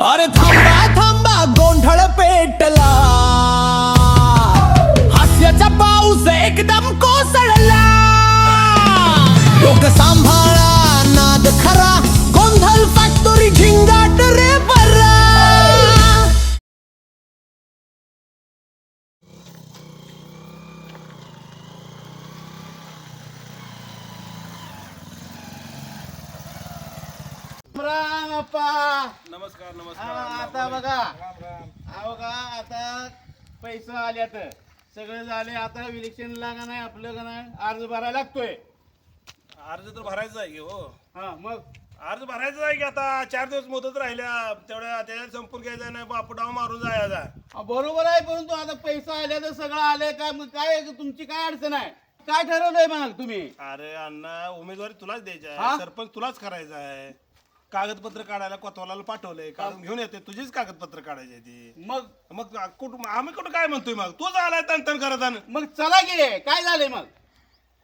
अरे थांबा थांबा गोंधळ पेटला. हास्याचा पाऊस एकदम कोसळला. लोक सांभाळा नमस्कार हा, आता बघा. हा बघा आता पैसे आल्यात सगळं झाले आता इलेक्शन लागा नाही आपलं का नाही अर्ज भरायला लागतोय. अर्ज तर भरायचा आहे की हो. हा मग? अर्ज भरायचा आहे की आता चार दिवस मुदत राहिल्या तेवढ्या त्याच्यात संपून घ्यायचा नाही बापू डाव मारून जायचा हा, बरोबर आहे परंतु आता पैसा आल्या तर सगळं आलंय काय मग काय? तुमची काय अडचण आहे? काय ठरवलंय म्हणाल तुम्ही? अरे अण्णा उमेदवारी तुलाच द्यायची हा? आहे सरपंच तुलाच करायचा आहे. कागदपत्र काढायला कोतवालाला पाठवलंय काढून घेऊन येते तुझीच कागदपत्र काढायची आहे ती. मग? मग कुठं आम्ही कुठं काय म्हणतोय मग? तूच आलाय तन तन करत आण. मग चला गे काय झालंय मग?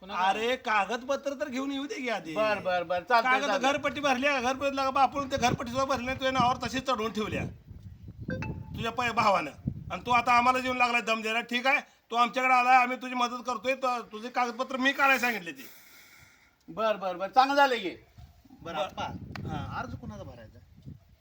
अरे कागदपत्र तर घेऊन येऊ दे की आधी. बर बर बर कागद. घरपट्टी भरली आहे, घरपट्टी लागा आपण ते घरपट्टी सुद्धा भरली नाही, तुझ्या नावावर तशीच चढवून ठेवल्या तुझ्या पै भावानं. आणि तू आता आम्हाला जेवण लागलाय दम द्यायला ठीक आहे तू आमच्याकडे आलाय आम्ही तुझी मदत करतोय तुझे कागदपत्र मी काढायला सांगितले ते. बर बर बर चांगलं झालं गे बरं आप्पा अर्ज कोणाचा भरायचा?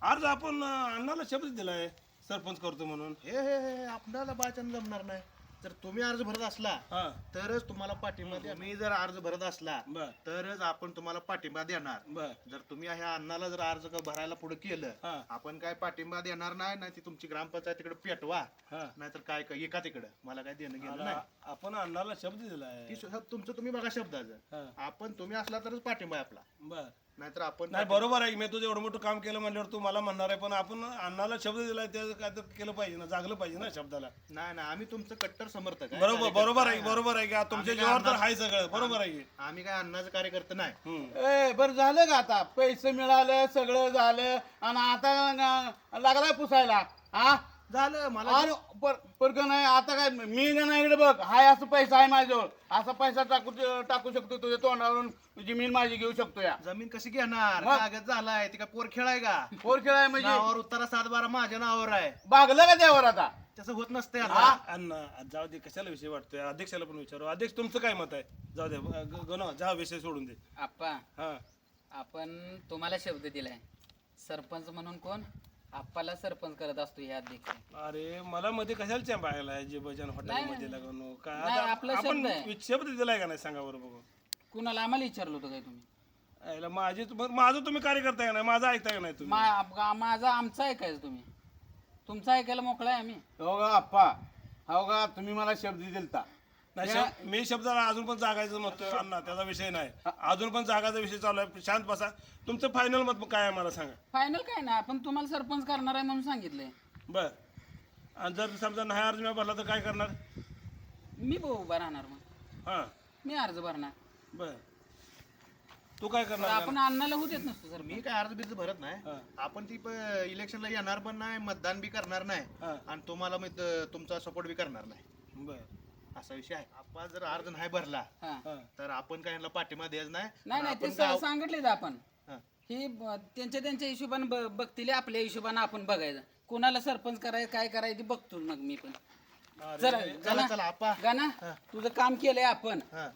आज आपण अं, अण्णाला शब्द दिलाय सरपंच करतो म्हणून. हे हे हे आपल्याला बायचान जमणार नाही. जर तुम्ही अर्ज भरत असला हा. तरच तुम्हाला पाठिंबा द्या मी जर अर्ज भरत असला बर. तरच आपण तुम्हाला पाठिंबा देणार. बर. जर तुम्ही ह्या अण्णाला जर अर्ज क- भरायला पुढे केलं. आपण काय पाठिंबा देणार नाही नाही ती तुमची ग्रामपंचायत तिकडे पेटवा. हा. नाहीतर काय काय एका तिकडं. मला काय देणं आता नाही. आपण अण्णाला शब्द दिलाय. ती सु- तुमचं तुम्ही बघा शब्दाचं. हा. आपण तुम्ही असला तरच पाठिंबा आहे आपला. बर. नाहीतर आपण नाही बरोबर आहे. की मी तुझं एवढं मोठं काम केलं म्हणल्यावर तू मला म्हणणार आहे पण आपण अण्णाला शब्द दिलाय त्याचं काय तर केलं पाहिजे ना जागलं पाहिजे ना शब्दाला. नाही नाही आम्ही तुमचं कट्टर समर्थक आहे. बरोबर बरोबर आहे. बरोबर आहे की तुमच्या जीवावर तर आहे सगळं बरोबर आहे. आम्ही काय अन्नाचं कार्यकर्ता नाही. हम्म. ए बरं झालं का आता? पैसे मिळालं सगळं झालं. आणि आता ग- लागलाय पुसायला. हा? झालं मला अरे पर का आता काय मी का नाही इकडे बघ. हाय असं पैसा आहे माझ्याजवळ. असा पैसा टाकू टाकू शकतो तुझ्या तोंडावरून. जमीन माझी घेऊ शकतो या. जमीन कशी घेणार? मग? कागद झालाय ती काय पोर खेळाय का? पोर खेळाय म्हणजे? नावावर उत्तरा सात बारा माझ्या नावावर आहे. बागलं का त्यावर आता? तसं होत नसते हा? आता अण्णा जाऊ दे कशाला विषय वाटतोय? अध्यक्षाला पण विचारू. अध्यक्ष तुमचं काय मत आहे? जाऊ दे ग- गणो जा विषय सोडून दे. आप्पा हा. आपण तुम्हाला शब्द दिलाय. सरपंच म्हणून कोण? आप्पाला सरपंच करत असतो या अध्यक्ष अरे मला मध्ये कशाला चॅम्पायला जे भजन हॉटेल मध्ये लागून? काय नाही, आता आपला आपण शब्द आहे. शब्द दिलाय का नाही? सांगा बरं बघू. कुणाला? आम्हाला विचारलं होतं काय तुम्ही? याला माझी मग माझं तुम्ही कार्य करताय का नाही? माझं ऐकताय का नाही तुम्ही? मा- माझा आमचा ऐकायचं तुम्ही. तुमचं ऐकायला मोकळा आहे आम्ही. हो का आप्पा. हो का तुम्ही मला शब्द दिलता. नाही शब- मी शब्दाला अजून पण जागायचं म्हणतोय अण्णा त्याचा विषय नाही. अजून पण जागाचा विषय चालू आहे. शांत बसा. तुमचं फायनल मत काय आहे मला सांगा. फायनल काय ना आपण तुम्हाला सरपंच करणार आहे म्हणून सांगितलंय. बर. आणि जर समजा नाही अर्ज मी भरला तर काय करणार? मी ब- उभा राहणार मग. हा. मी अर्ज भरणार. बर. तू काय तर करणार आपण अन्नाला होऊ देत नसतो सर. मी काय अर्ज बिर्ज भरत नाही. आपण ती प- इलेक्शनला येणार पण नाही मतदान बी करणार नाही. हा. आणि तुम्हाला मी त- तुमचा सपोर्ट बी करणार नाही. बर. असा विषय आहे. आपण जर अर्ज नाही भरला हा. हा तर आपण काय यांना पाठिंबा द्यायच नाही. नाही आणि नाही ते आपण स- गाव- सांगितलेच आपण. हा. ही ब- त्यांच्या त्यांच्या हिशोबाने ब- बघतील आपल्या हिशोबाने आपण बघायचं. कोणाला सरपंच करायचं काय करायचं ते बघतो मग मी पण. चला चला गाना चला आपा. गाना तुझं काम केलंय आपण. हा.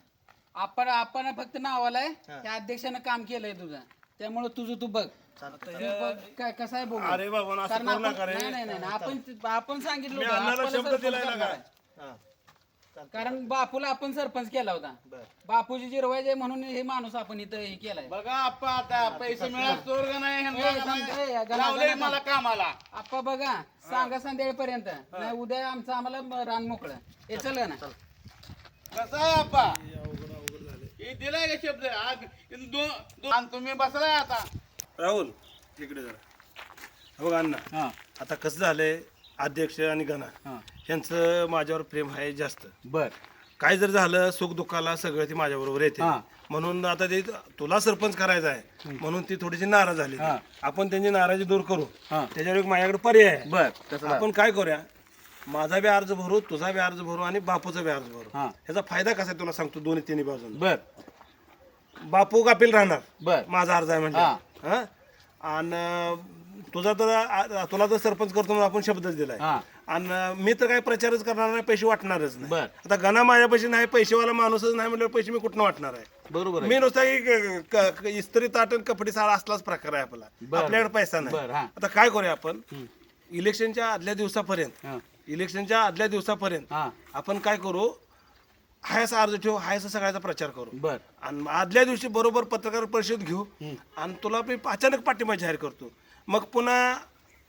आपण आपण फक्त नावाला आहे त्या अध्यक्षानं काम केलंय तुझं. त्यामुळे तुझं तू बघ. चालतंय. तू बघ काय कसं आहे बघू. अरे बाबा असं कारण करू आपण नका रे. नाही नाही नाही नाही. आपण आपण सांगितलं होतं, आपल्याला शब्द दिलाय ना. हा. कारण बापूला आपण सरपंच केला होता. बर. बापूजी जिरवायचे म्हणून हे माणूस आपण इथं हे केलाय. बघा आप्पा आता पैसे मिळाल का नाही? ह्यांना ए, थांब, ए, नाही. गणा, लावलंय गणा, मला कामाला. आप्पा बघा सांगा संध्याकाळपर्यंत. नाही उद्या आमचं आम्हाला रान मोकळं. हे चल ना कसा आहे आप्पा? हे दिलाय का शब्द? आज आणि तुम्ही बसलाय आता. राहुल इकडे जरा. हे बघ अण्णा हा. आता कसं झालंय? अध्यक्ष आणि गणा यांचं माझ्यावर प्रेम आहे जास्त. बर. काय जर झालं सुख दुःखाला सगळं ती माझ्याबरोबर येते. हा. म्हणून आता ते तुला सरपंच करायचं आहे. म्हणून ती थोडीशी नाराज झाली. हा. आपण त्यांची नाराजी दूर करू. हा. त्याच्यावर एक माझ्याकडे पर्याय आहे. बर तसं आपण काय करूया? माझा बी अर्ज भरू तुझा बी अर्ज भरू आणि बापूचा बी अर्ज भरू. हा. ह्याचा फायदा कसा आहे तुला सांगतो दोन्ही तिन्ही बाजून बर. बापू कापील राहणार. बर. माझा अर्ज आहे म्हणजे. हा. हा? आणि तुझा तर आ- तुला तर सरपंच करतो म्हणून आपण शब्दच दिलाय. हा. आणि मी तर काही प्रचारच करणार नाही पैसे वाटणारच नाही. बर. आता गणा माझ्या पैसे नाही पैसेवाला माणूसच नाही म्हटल्यावर पैसे मी कुठनं वाटणार आहे? बरोबर आहे. मी नुसता की क- क- क- इस्त्री ताटण कपडे साळा असलाच प्रकार आहे आपला. बर. आपल्याकडे पैसा नाही. बर, हा. आता काय करूया आपण? इलेक्शनच्या आदल्या दिवसापर्यंत हा. इलेक्शनच्या आदल्या दिवसापर्यंत हा. आपण काय करू? हायसा अर्ज ठेवू हायसा सगळ्याचा प्रचार करू. बर. आणि आदल्या दिवशी बरोबर पत्रकार परिषद घेऊ. आणि तुला मी अचानक पाठिंबा जाहीर करतो. मग पुन्हा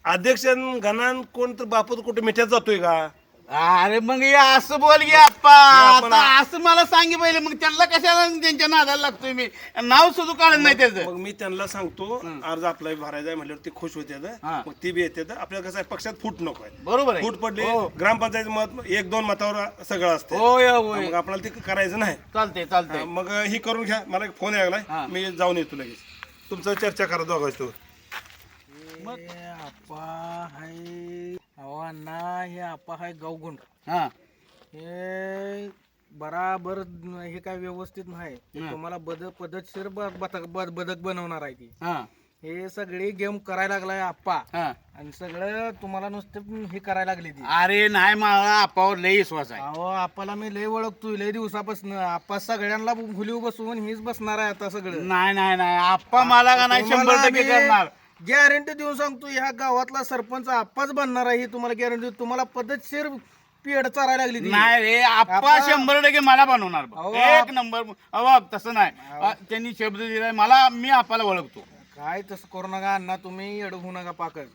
अध्यक्ष गणान कोण तर बापूत कुठे मिठ्यात जातोय का? अरे मग हे असं बोल आप्पा आपण- आता असं मला सांगी पहिले मग त्यांना कशाला त्यांच्या नादाला लागतोय मी? नाव सुद्धा काढत नाही त्याचं. मग मी त्यांना सांगतो अर्ज आपला भरायचा आहे म्हणल्यावर ते खुश होते हा. मग ती बी येते आपल्याला कसं आहे पक्षात फूट नको आहे. बरोबर आहे. फूट पडली हो. ग्रामपंचायत मत एक दोन मतावर सगळं असते. होय होय. मग आपल्याला ते करायचं नाही. चालते चालते मग ही करून घ्या. मला एक फोन यायलाय हा. मी जाऊन येतो लगेच. तुमचं चर्चा करा दोघांचं हे हाय. अहो अण्णा हे आप्पा हाय गावगुंड हा. हे बराबर हे काय व्यवस्थित नाही. हे. तुम्हाला बदक पद्धतशीर ब- बतक ब- बदक बनवणार आहे ती. हा. हे सगळे गेम करायला लागलाय आप्पा हा. आणि सगळं तुम्हाला नुसतं हे करायला लागली ती. अरे नाही मला आपावर लय विश्वास आहे. अहो आप्पाला मी लय ओळखतोय लय दिवसापासून. आप्पा सगळ्यांना खुली बसवून हीच बसणार आहे आता सगळं. नाही नाही नाही. आप्पा मला का नाही शंभर टक्के करणार? गॅरंटी देऊन सांगतो ह्या गावातला सरपंच आप्पाच बनणार आहे ही तुम्हाला गॅरंटी तुम्हाला पद्धतशीर पेड चारायला लागली ती. नाही रे आप्पा आप्पा- शंभर टक्के मला बनवणार बघ. अहो, एक आप- नंबर अहो तसं नाही. अ, त्यांनी शब्द दिलाय मला मी आप्पाला ओळखतो. काय तसं करू नका अण्णा तुम्ही येड होऊ नका पाकच.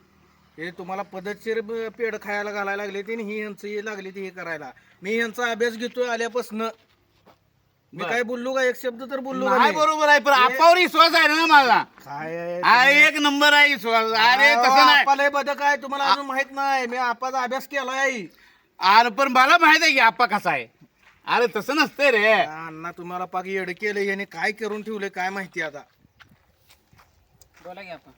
हे तुम्हाला पद्धतशीर ब- पेड खायला घालायला लागले ती ही यांचं हे लागली ती हे करायला. मी यांचा अभ्यास घेतोय आल्यापासून. मी काय बोललो का? एक शब्द तर बोललो का नाही? बरोबर आहे पण आप्पावर विश्वास आहे ना माझा. काय आहे? अरे एक नंबर आहे विश्वास. अरे अहो, तसं नाही. आप्पाला हे बदक आहे तुम्हाला अजून माहीत नाही. मी आपाचा अभ्यास केलाय अरे पण मला माहीत आहे की आप्पा कसा आहे. अरे तसं नसतंय रे. अण्णा तुम्हाला पाक येड केलं याने काय करून ठेवलंय काय माहिती आता? बोला की आपण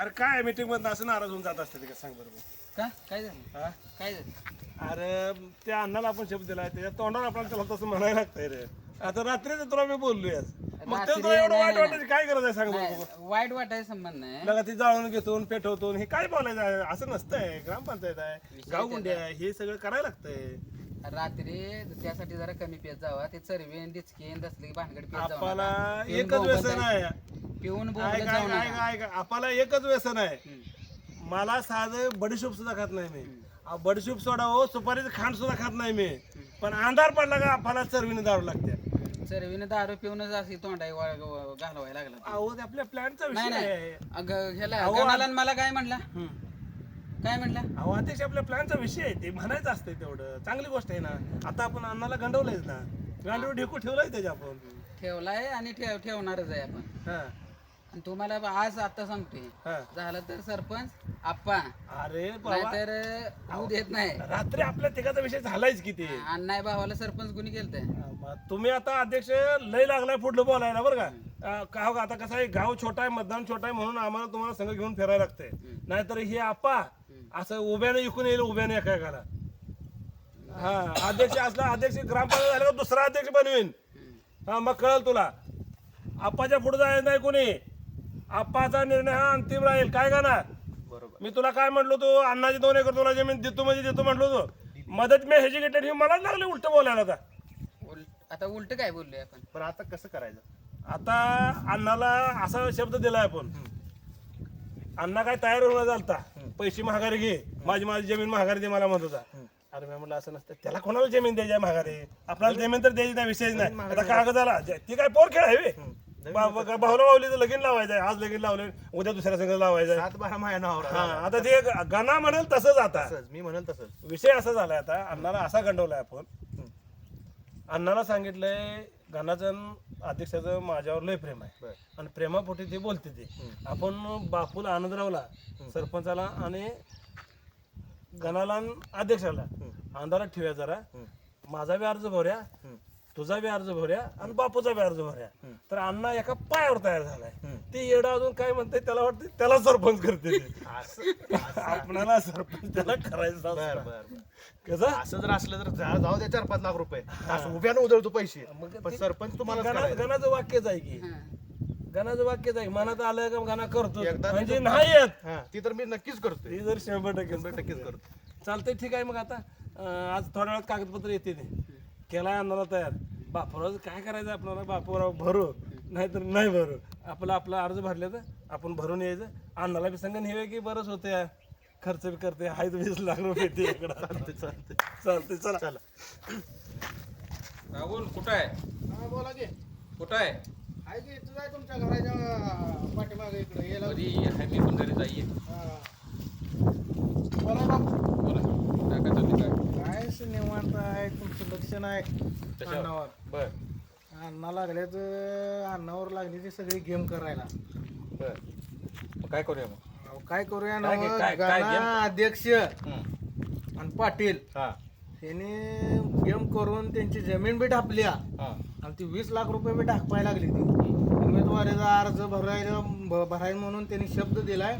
अरे काय मीटिंगमध्ये असं नाराज होऊन जात असते ते का? सांग बरोबर का? काय झालं? हा? काय झालं? अरे त्या अण्णाला आपण शब्द दिलाय त्याच्या तोंडावर आपल्याला त्याला तसं म्हणायला लागतंय रे. आता रात्री तुला मी बोललोय आज. मग ते तुला एवढं वाईट वाटायची काय गरज आहे सांग बरं नाही, वाईट वाटायचा संबंध नाही. लगा ती जाळून घेतो पेटवतो हे काय बोलायचं आहे? असं नसतंय. ग्रामपंचायत आहे गावगुंडी आहे हे सगळं करायला लागतंय. रात्री त्यासाठी जरा कमी पेत जावा. ते चरवेन डिचकेन तसले भानगड पेत जाऊ आपल्याला एकच व्यसन आहे. पिऊन ऐक बोंबलत ऐक जाऊ ऐक नका. ऐक. आपल्याला एकच व्यसन आहे. मला साधं बडीशोप सुद्धा खात नाही मी. आ, बडीशोप सोडा हो सुपारीचं खांड सुद्धा खात नाही मी. पण अंधार पडला का आपल्याला चरवीने दारू लागते. चरवीनं दारू पिऊनच अशी तोंडाई वा- घालवायला लागला. अहो ते आपल्या प्लॅनचा नाही विषय नाही. आहे. अगं, ह्याला अहो, गणाला आणि मला काय म्हणला? काय म्हणला? अहो अध्यक्ष आपल्या प्लॅनचा विषय आहे. ते म्हणायचं असतंय तेवढं. चांगली गोष्ट आहे ना. आता आपण अण्णाला गंडवलंयच ना. गांडीवर ढेकू ठेवलाय त्याच्या आपण ठेवलाय आणि ठेव ठेवणारच आहे आपण. हा. आणि तुम्हाला बा- आज आता सांगतोय. झालं तर सरपंच आप्पा. अरे नाहीतर होऊ देत नाही. रात्री आपल्या तिघाचा विषय झालायच किती अण्णाय भावाला सरपंच कुणी केलतंय? मग तुम्ही आता अध्यक्ष लय लागलाय पुढलं बोलायला बरं का. का हो का, आता कसं आहे गाव छोटा आहे मतदान छोटा आहे म्हणून आम्हाला तुम्हाला संघ घेऊन फिरायला लागतंय. नाहीतर हे आपा असं उभ्याने इकून येईल उभ्याने एका एकाला हा अध्यक्ष असला अध्यक्ष ग्रामपंचायत झालं का दुसरा अध्यक्ष बनवीन. हा मग कळल तुला. आप्पाच्या पुढे जायचं नाही कोणी. आप्पाचा निर्णय हा अंतिम राहील. काय का ना मी तुला काय म्हटलो तू अण्णाची दोन एकर तुला जमीन देतो म्हणजे देतो म्हटलो तू मदत मी ह्याची घेतली मलाच लागले उलट बोलायला आता. उल- आता उलट काय बोललोय आपण? पण आता कसं करायचं? आता अण्णाला असा शब्द दिलाय आपण. अण्णा काय तयार होणार झालता पैसे महागारी घे. माझी माझी जमीन महागारी दे मला म्हणत होता. अरे मी म्हणलं असं नसतं. त्याला कोणाला जमीन द्यायची महागारी आपल्याला जमीन तर द्यायची नाही विषयच नाही. आता कागदाला जे- ती काय पोर खेळ आहे भाऊला माऊली तर लगीन लावायचं आहे. आज लगीन लावले उद्या दुसऱ्या संघ लावायचं आहे. सात बारा हा आता ते गाणा म्हणेल तसंच आता. मी म्हणेल तसंच. विषय असा झालाय आता अण्णाला असा गंडवलाय आपण. अण्णाला सांगितलंय गाण्याचं अध्यक्षाचं माझ्यावर लय प्रेम आहे. आणि प्रेमापोटी ते बोलते ते. आपण बापूला आनंद रावला सरपंचाला आणि गणाला आणि अध्यक्षाला अंधारात ठेवूया जरा. माझा बी अर्ज भरूया तुझा बी अर्ज भरूया आणि बापूचा बी अर्ज भरूया. तर अण्णा एका पायावर तयार झालाय. ते येडा अजून काय म्हणते त्याला वाटतं त्याला सरपंच करते ते. आपणाला सरपंच त्याला करायचं असतं. कसं? असं जर असलं तर जा- जाऊ दे चार पाच लाख रुपये. असं उभ्यानं उधळतो पैसे. पण सरपंच तुम्हाला गणा- गणाचं वाक्यच आहे की. गाण्याचं वाक्यच आहे मनात आलं का गाणं करतो एकदा म्हणजे नाही येत. ती तर मी नक्कीच करतोय. ती जर शंभर टक्के शंभर टक्केच करतो चालतंय ठीक आहे मग आता. अं, आज थोड्या वेळात कागदपत्र येते ते केला आणणारा तयार. बापूराव काय करायचं आपल्याला? बापूराव भरू नाहीतर नाही भरू. आपला आपला अर्ज भरले तर आपण भरून यायचं. अन्नाला बी संग नेवे की बरंच होते यार. खर्च बी करते हाय वीस लाख रुपये ते इकडं. चालते चालते चालते चला. चला. राहुल कुठं आहे? हा बोला की. कुठं आहे? आहे की तुझं आहे तुमच्या घराच्या पाठीमागे इकडे. मी पण घरी जाईये. हा. बोला बापू बोला काय काय चालू काय काय असं निवांत आहे तुमचं लक्ष नाही. कशावर? अन्नावर. बर. अण्णा लागले तर अन्नावर लागली ती सगळी गेम करायला. बर. मग काय करूया मग? अहो, काय करूया ना काय- काय- काय गाणा game? अध्यक्ष हम्म. आणि पाटील. हा. त्याने गेम करून त्यांची जमीन बी ढापल्या. हा. आणि ती वीस लाख रुपये बी ढाकवायला लागली ती. उमेदवारीचा अर्ज भरायला भ- भरायला म्हणून त्यांनी शब्द दिलाय.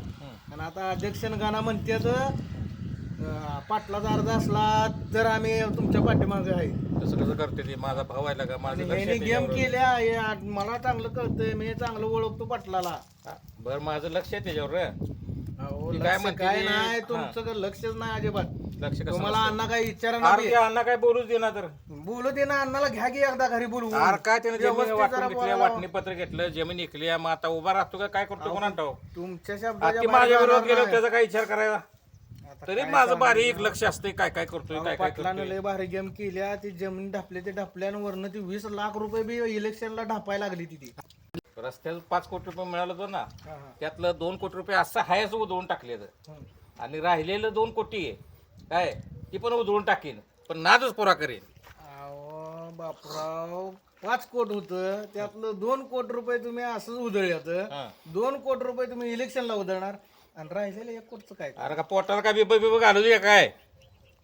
आणि आता अध्यक्ष गाणं म्हणतात अं, पाटलाचा अर्ज असला तर आम्ही तुमच्या पाठीमागे आहे तसं कसं करते ते माझा भाऊ आहे का माझं आणि लक्ष गेम त्याच्यावर. केल्या हे आ- मला चांगलं कळतंय मी चांगलं ओळखतो पाटलाला हा, बर माझं लक्ष आहे त्याच्यावर रे. अहो, ती काय लक्ष म्हणते काय ती? नाही. तुमचं लक्षच नाही अजिबात लक्ष कसं तुम्हाला? अण्णा काही विचारा अरे ते अण्णा काय बोलूच दे ना तर बोलू दे ना अण्णाला घ्या की एकदा घरी बोलवून अरे काय त्याने जमीन वाटून घेतली. वाटणी पत्र घेतलं जमीन इकली मग आता उभा राहतो का? काय करतो कोणा ठाव तुमच्या शब्दाच्या माझ्या विरोध नाही. त्याचा काय विचार करायचा आता तरी माझं बारीक? लक्ष असते काय काय करतोय काय काय पाटलानं लय भारी गेम केल्या ती जमीन ढापले ते ढापल्यावरनं ती वीस लाख रुपये बी इलेक्शनला ढापायला लागली ती ती. रस्त्याचं पाच कोटी रुपये मिळालं होतं ना. त्यातलं दोन कोटी रुपये असं हायच उधळून टाकले आणि राहिलेलं दोन कोटी आहे. काय? ती पण उधळून टाकीन पण नादच पुरा करेन. बापराव. पाच कोट होत. त्यातलं दोन कोटी रुपये तुम्ही असंच उधळल्यात. हा. दोन कोटी रुपये तुम्ही इलेक्शनला उधळणार. आणि राहिलेलं एक कोटचं काय अरे का पोटाला काय बिब बिब घालू दे काय?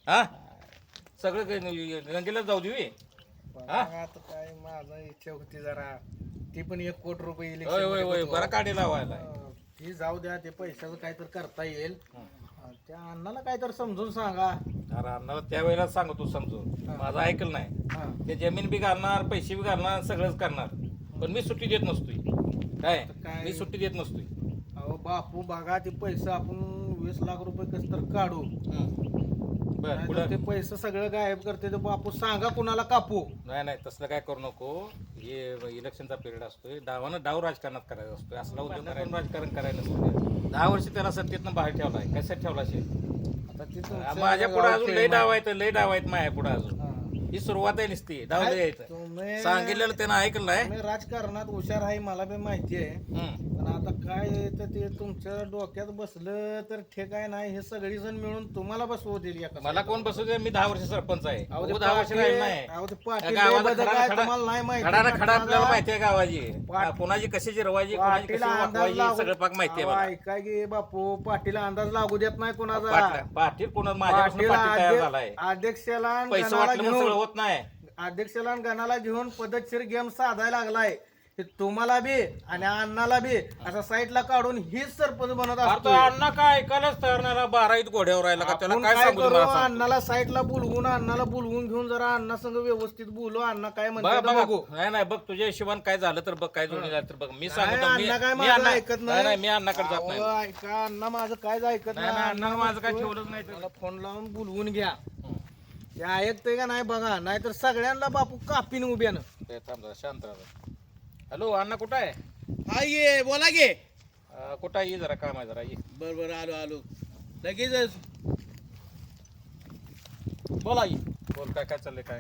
हा? सगळं काही गंगेला जाऊ देऊ बघा आता काय माझा इच्छा होती जरा. ती पण एक कोटी रुपये होय होय होय. इलेक्शन बरा काढी लावायला. ती जाऊ द्या ते पैशाचं काहीतरी करता येईल. त्या अण्णाला काहीतरी समजून सांगा. अरे अण्णाला त्यावेळेला सांगतो समजून. माझं ऐकलं नाही. ते जमीन बी घालणार पैसे बी घालणार सगळंच करणार. पण मी सुट्टी देत नसतोय. काय? काय? मी सुट्टी देत नसतोय. अहो बापू बघा ते पैसे आपण वीस लाख रुपये कस तर काढू. बर नाहीतर पुढं? ते पैसे सगळं गायब करते ते बापू सांगा कुणाला कापू. नाही नाही तसलं काय करू नको. हे इलेक्शनचा पिरियड असतोय. डावानं डाव राजकारणात करायचा असतोय. असला उद्योग राजकारण करायला नसतं दहा वर्ष त्याला सत्तेतनं बाहेर ठेवलाय. कशात ठेवला असेल आता ते तुमच्या माझ्या पुढे अजून लय डाव आहेत लय डाव आहेत माझ्या पुढे अजून. हा. ही सुरुवात आहे नुसती. डाव लय यायचं. सांगितलेलं त्यानं ऐकलं नाही. राजकारणात हुशार आहे मला बी माहिती आहे. हम्म. पण आता काय आहे तर ते तुमच्या डोक्यात बसलं तर ठीक आहे नाही हे सगळी जण मिळून तुम्हाला बसवू देईल एका मला कोण बसू दे? मी दहा वर्ष सरपंच आहे. अहो, ते तू दहा वर्ष पाटील- राहील नाही. अहो, ते या पाटील गावाला लय बदक खडा- तुम्हाला नाही माहिती. खडा आपल्याला माहिती आहे गावाची. पाट- कोणाची कशी जिरवायची कोणाची कशी पाटील अंदाज वाकवायची लागू सगळं पाक माहिती आहे मला ऐका की बापू पाटील अंदाज लागू देत नाही कोणाचा. पाटील पाटील कोणा माझ्यापासून पाटील पाटील तयार अध्य- झालाय. अध्यक्षाला आणि पैसे गणाला वाटलं म्हणून सगळं घेऊन होत नाही. अध्यक्षाला आणि गणाला घेऊन पद्धतशीर गेम साधायला लागलाय. हे तुम्हाला बी आणि अण्णाला बी असा साईडला काढून हीच सरपंच बनत आता असतो अण्णा काय ऐकायलाच तयार नाही बारावीत घोड्यावर राहिला का त्याला आपण काय काय सांगू करू? तुम्हाला सांग. अण्णाला साईडला बोलवून अण्णाला बोलवून घेऊन जरा अण्णा संग व्यवस्थित बोलू अण्णा काय बघ म्हणतात बघा बघू. नाही नाही बघ तुझ्या हिशोबाने काय झालं तर बघ काय झालं तर बघ. मी सांगतो मी अण्णा काय मी माझं अण्णा- ऐकत नाही नाही मी अण्णाकडे जात नाही. अहो, ऐका अण्णा माझं काय ऐकत नाही नाही, अण्णानं माझं काय ठेवलंच नाही तर. मला फोन लावून बोलवून घ्या. हे ऐकतंय का नाही बघा नाहीतर सगळ्यांना बापू कापीन उभ्यानं. ते थांब जरा, शांत राहा हॅलो अण्णा कुठं आहे? हा ये बोला गे अं, कुठं आहे? ये जरा काम आहे जरा ये. बर बर आलो आलो. लगेचच बोला ये बोल काय काय चाललंय काय?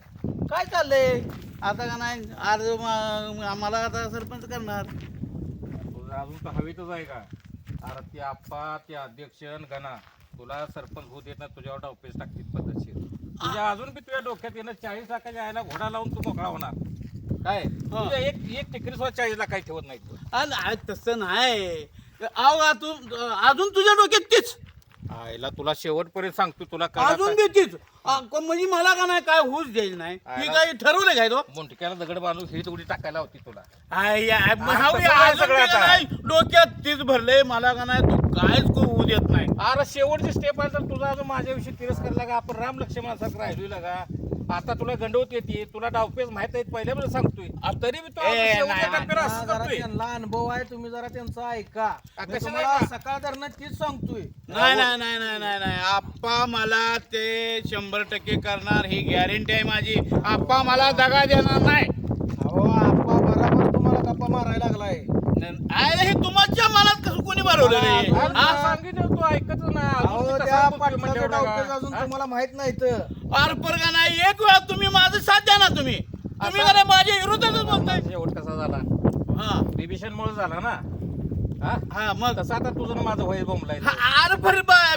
काय चाललंय? आता का नाही अर्ज आम्हाला आता सरपंच करणार. तुझं अजून तर हवीतच आहे का? अरे ते आप्पा ते अध्यक्ष गणा तुला सरपंच होऊ देत नाही तुझ्यावर डावपेच टाकतील पद्धतशीर. तुझ्या अजून बी तुझ्या डोक्यात येणं चाळीस लाखाच्या आयला घोडा लावून तू मोकळा होणार. काय? तुझ्या एक एक टिकरी सुद्धा चाळीस लाख काही ठेवत नाही तू. अरे तसं नाही. आव अजून अजून तुझ्या डोक्यात तीच. आईला तुला शेवटपर्यंत सांगतो तुला काय अजून बी तीच आ, को- म्हणजे मला का नाही काय होऊच द्यायची नाही. ही आयला. काय ठरवलं काय तो? मुंटक्याला दगड बांधून ही उडी टाकायला होती तुला. आय, आय, मग अजून सगळं आता. नाही, डोक्यात तीच भरलंय मला का नाही तू कायच को होऊ देत नाही. अरे शेवटची स्टेप आहे तर तुझा अजून माझ्याविषयी तिरस्कार लागा. आपण राम लक्ष्मणासारखं राहिलो लागा आता तुला गंडवत येते तुला डावपेच माहीत आहेत पहिल्यापासून सांगतोय. आ, तरी मी तो ए, नाही, शेवटच्या नाही. टप्प्यावर असं जरा करतोय. त्यांना अनुभव आहे तुम्ही जरा त्यांचा ऐका. मी कशाला तुम्हाला ऐका? सकाळ धरणं तीच सांगतोय. नाही नाही नाही नाही नाही नाही. आप्पा मला ते शंभर टक्के करणार ही गॅरंटी आहे माझी. आप्पा मला दगा देणार नाही. अहो आप्पा बराबर तुम्हाला गप्पा मारायला लागलाय. न- अरे हे तुमच्या मनात कसं कोणी भरवलं रे हा? सांगितलं तू ऐकतच नाही. अजून अहो त्या बोलतोय डावपेच हा? तुम्हाला माहीत नाही तर अरे पोरगा नाही. एक वेळा तुम्ही माझं साथ द्या ना तुम्ही. तुम्ही जरा माझ्या विरोधातच बोलताय. शेवट कसा झाला. हा. बिभीषण मुळे झाला ना? हा? हा मग? तसं आता तुझं माझं वय बोंबलाय हा, अरे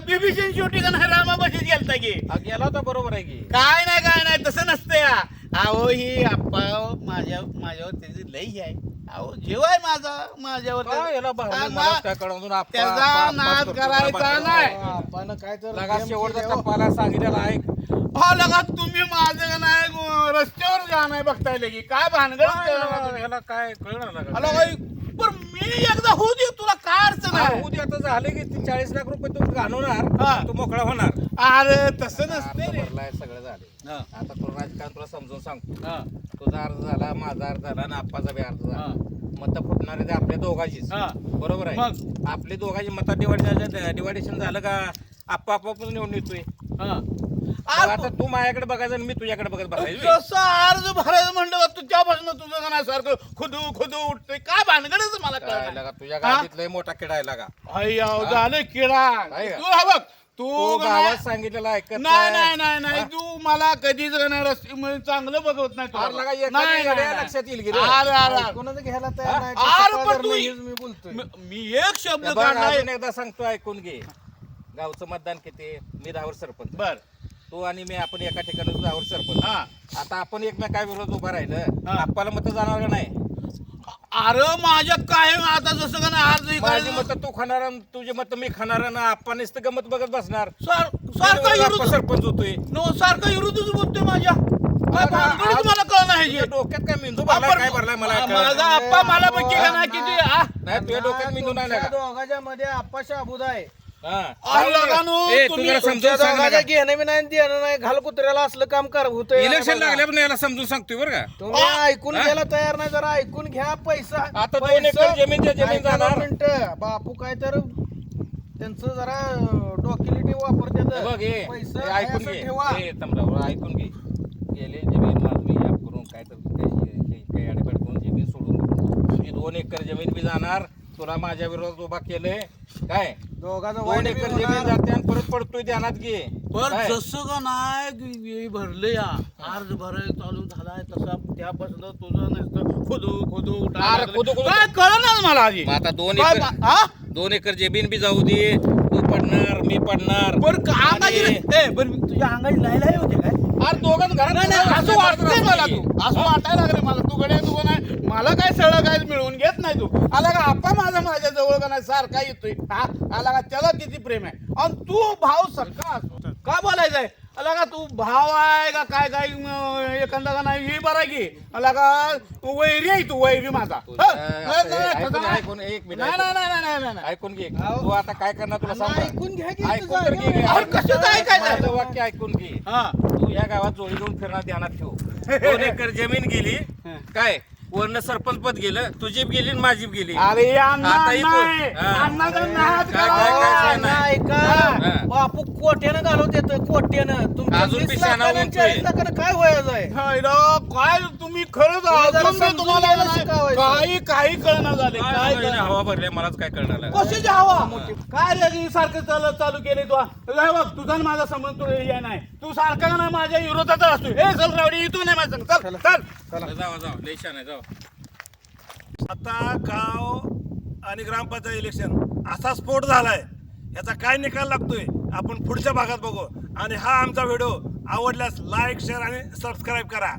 बिभीषण शेवटी का नाही रामापाशीच गेलता की? गेला होता बरोबर आहे की. काय नाही काय नाही तसं नसतं या. अहो ही आप्पा माझ्या माझ्यावर त्याची लई आहे. अहो जीव आहे माझा माझ्यावर काय. याला भावलं हा, मला ना. त्या कळवून आप्पा- त्याचा नाद करतो, करायचा नाही. आपण काय तर लगा गेम शेवटचा हो. टप्पाला सांगितलेला हा लगा तुम्ही माझं का नाही गो- रस्त्यावर जा नाही बघताय लगी काय भानगड काय याला- काय कळणार? अला एकदा होऊ दे तुला काय अडचण आहे उद्या आता झाले की ती चाळीस लाख रुपये तू हा. घालवणार तू मोकळा होणार अरे तसं नसते रे भरलाय सगळं झाले हा. आता तुला राजकारण तुला समजून सांगतो हा, तुझा अर्ज झाला माझा अर्ज झाला आणि आप्पाचा बी अर्ज झाला हा. मत फुटणारे ते आपल्या दोघांचीच हा. बरोबर आहे मग? आपली दोघांची मतात डिवायडेशन झालं का आपापच निवडून येतोय हा. मग आता तू माझ्याकडे बघायचं आणि मी तुझ्याकडे बघत बघायचं जसं अर्ज भरायचं म्हणलं तू त्यापासून तुझं का नाही सारखं खुदू खुदू उठतोय. काय भानगडच मला कळलं लागा, तुझ्या हा? गाडीत लय मोठा किडा आहे लागा. अय्या झालं किडा. काय का? तू हा बघ तू तू का नाही- गावात सांगितलेलं ऐकत नाही नाही. नाही नाही तू मला कधीच का नाही रस्ते मध्ये चांगलं बघत नाही तू. अरे लगा, एखादी नाही, नाही, येड्या नाही. लक्षात येईल की रे. अरे, अरे, अरे. कोणाचं घ्यायला तयार नाही? अरे, पण तू- मी बोलतोय. मी- मी एक शब्द हे बघ, काढलाय. अजून एकदा सांगतो ऐकून घे. गावचं मतदान किती? मी दहावर सरपंच बर. तू आणि मी आपण एका ठिकाणी दहावर सरपंच हा. आता आपण एकमेकाविरोधात उभं राहिलं. हा. आपल्याला मत जाणार का नाही? अरे माझ्या कायम आता जसं का नाही माझी इकडे- मत तू खाणार आणि तुझी मत मी खाणार ना आपण नुसतं गमत बघत बसणार. सार- सारखं आपण विरोध सरपंच होतोय. नो सारखं विरोधच बोलतोय माझ्या. काय भानगडच आज- मला आहे तुझ्या डोक्यात काय मेंदू भरलाय काय भरलाय मला कळलं नाही. माझा आप्पा मला बघ की का नाही किती आ? नाही तुझ्या डोक्यात मेंदू नाही तुमच्या दोघाच्या मध्ये आप्पाशा अबुद आहे. हा. घेणं नाही देणं नाही. घाल कुत्र्याला असलं काम कर होतंय इलेक्शन लागल्यापासून याला समजून सांगतोय बरं का? तुम्ही ऐकून? घ्यायला तयार नाही जरा ऐकून घ्या पैसा. आता दोन एकर जमीन जमीन जाणार. मिनिटं. बापू काय तर त्यांचं जरा डॉक्युलिटी वापरतात. बघ हे पैसा ऐकून घे. ठेवा. हे ऐकून घे. गेले जमीन माझं मी याप करून काय तर काही अडबड करून जमीन सोडून. दोन एकर जमीन बी जाणार. तुला माझ्या विरोधात उभा केलंय. काय? दोघांचं दोन वाईट एकर जमीन होणार. जाते आणि परत पडतोय ध्यानात घे. पण काय? जसं का नाही भरले या. अर्ज भरायला चालू झालाय तसा त्यापासून तुझं नसतं खुदू खुदू उठायला अरे, लागलं. खुदू, खुदू. काय कळणार मला आधी? मग आता दोन काय एकर हा? दोन एकर जमीन बी जाऊ दे. तू पडणार मी पडणार. बरं का- अंगाची आणि- ए बरं मी तुझ्या अंगाची लायला होते काय? अरे दोघं घरात नाही नाही असं वाटतंय मला तू. असं वाटायला लागलं मला. तू गड्या तू नाही मला काय सगळं काय मिळवून घेत नाही तू. आला का आप्पा माझा माझ्या जवळ का नाही सारखा येतोय. हा आला का त्याला किती प्रेम आहे? आणि तू भाव सारखा असतो. का बोलायचंय? आला का तू भाव आहे का काय काय एखादा का नाही हे बरा की. आला का वैरी आहे तू वैरी माझा. हं? ऐकून- एक मिनिट, नाही ऐकून. नाही नाही नाही नाही नाही. ऐकून घे. तू आता काय करणार तुला सांग ऐकून घ्या की ऐकून तुझं तर घे. ऐकायचं? वाक्य ऐकून घे. हा. तू या गावात जोडी घेऊन फिरणार ध्यानात ठेव. दोन एकर जमीन गेली. काय? वरनं सरपंच पद गेलं तुझी गेली आणि माझी गेली अरे आता हा. काय-. काय- काय- काय नाही. बापू कोट्यानं घालवत येत कोट्यानं अजून वीस आणि. चाळीस काय व्हायचं आहे? काय तुम्ही खरंच अजून मी तुम्हाला नाही-. काही काही कळणार झाले काय नाही, कळणार. हवा भरल्या मलाच काय करणार आहे? कशाची हवा? काय रे हे सारखं चालू चालू केले तू? हे बघ तुझा आणि माझा संबंध तो हे नाही. तू सारखा का नाही माझ्या विरोधात असतो हे चल रावडी इथून नाही माझं चल चल. जावा जावा लय छान आहे जावा आता गाव आणि ग्रामपंचायत इलेक्शन. असा स्फोट झालाय. याचा काय निकाल लागतोय? आपण पुढच्या भागात बघू. आणि हा आमचा व्हिडिओ आवडल्यास लाईक शेअर आणि सबस्क्राईब करा.